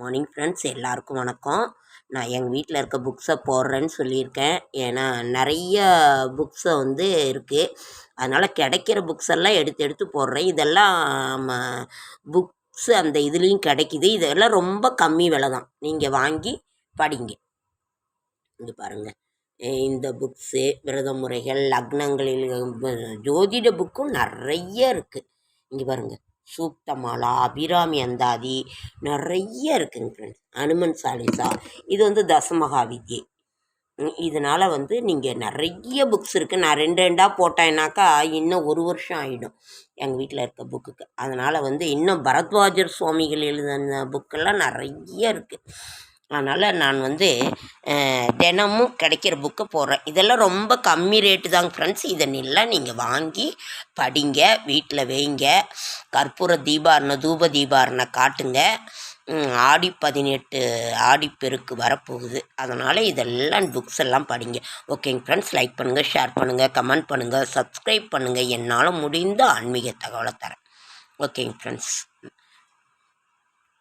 Morning friends எல்லாருக்கும் வணக்கம். நான் எங்கள் வீட்டில் இருக்க புக்ஸை போடுறேன்னு சொல்லியிருக்கேன். ஏன்னா நிறைய புக்ஸை வந்து இருக்குது அதனால் கிடைக்கிற புக்ஸ் எல்லாம் எடுத்து எடுத்து போடுறேன். இதெல்லாம் புக்ஸு அந்த இதுலேயும் கிடைக்கிது. இதெல்லாம் ரொம்ப கம்மி விலை தான். நீங்கள் வாங்கி படிங்க. இங்கே பாருங்கள் இந்த புக்ஸு விரத முறைகள் லக்னங்களில் ஜோதிட புக்கும் நிறைய இருக்குது இங்கே பாருங்கள் சூக்தமாலா அபிராமி அந்தாதி நிறைய இருக்குங்க. ஃப்ரெண்ட்ஸ் அனுமன் சாலிசா இது வந்து தசமகா வித்யை இதனால் வந்து நீங்கள் நிறைய புக்ஸ் இருக்குது நான் ரெண்டு ரெண்டாக போட்டேன்னாக்கா இன்னும் ஒரு வருஷம் ஆகிடும் எங்கள் வீட்டில் இருக்க புக்குக்கு அதனால் வந்து இன்னும் பரத்வாஜர் சுவாமிகள் எழுதின புக்கெல்லாம் நிறைய இருக்குது அதனால் நான் வந்து தினமும் கிடைக்கிற புக்கை போடுறேன். இதெல்லாம் ரொம்ப கம்மி ரேட்டு தாங்க ஃப்ரெண்ட்ஸ் இதனெல்லாம் நீங்கள் வாங்கி படிங்க வீட்டில் வைங்க. கற்பூர தீபாரண தூப தீபாரண காட்டுங்க. ஆடி பதினெட்டு ஆடிப்பெருக்கு வரப்போகுது. அதனால் இதெல்லாம் புக்ஸ் எல்லாம் படிங்க. ஓகேங்க ஃப்ரெண்ட்ஸ் லைக் பண்ணுங்கள் ஷேர் பண்ணுங்கள் கமெண்ட் பண்ணுங்கள் சப்ஸ்கிரைப் பண்ணுங்கள் என்னால் முடிந்த ஆன்மீக தகவலை தரேன். ஓகேங்க ஃப்ரெண்ட்ஸ்